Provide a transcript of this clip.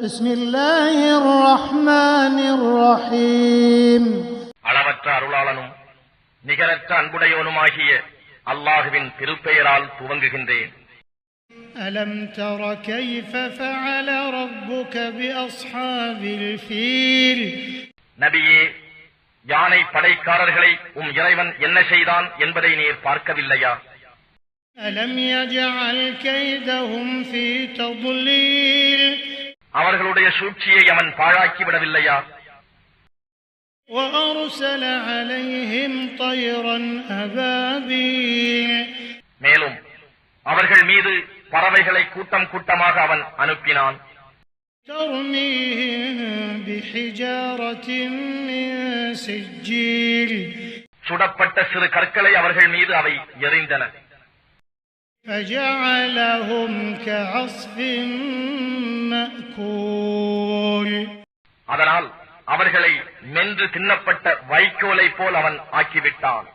بسم الله الرحمن الرحيم அளவற்ற அருளாளனும் நிகரற்ற அன்புடையவனுமாகிய அல்லாஹுவின் திருப்பெயரால் துவங்குகின்றேன் ألم تر كيف فعل ربك بأصحاب الفيل நபியே யானை படைக்காரர்களை உம் இறைவன் என்ன செய்தான் என்பதை நீர் பார்க்கவில்லையா ألم يجعل كيدهم في تضليل அவர்களுடைய சூழ்ச்சியை அவன் பாழாக்கி விடவில்லையா وأرسل عليهم طيرا أبابيل மேலும் அவர்கள் மீது பறவைகளை கூட்டம் கூட்டமாக அவன் அனுப்பினான் ترميهم بحجارة من سجيل சுடப்பட்ட சிறு கற்களை அவர்கள் மீது அவை எறிந்தன فجعلهم كعصف مأكول அதனால் அவர்களை மென்று தின்னப்பட்ட வைக்கோலை போல் அவன் ஆக்கிவிட்டான்.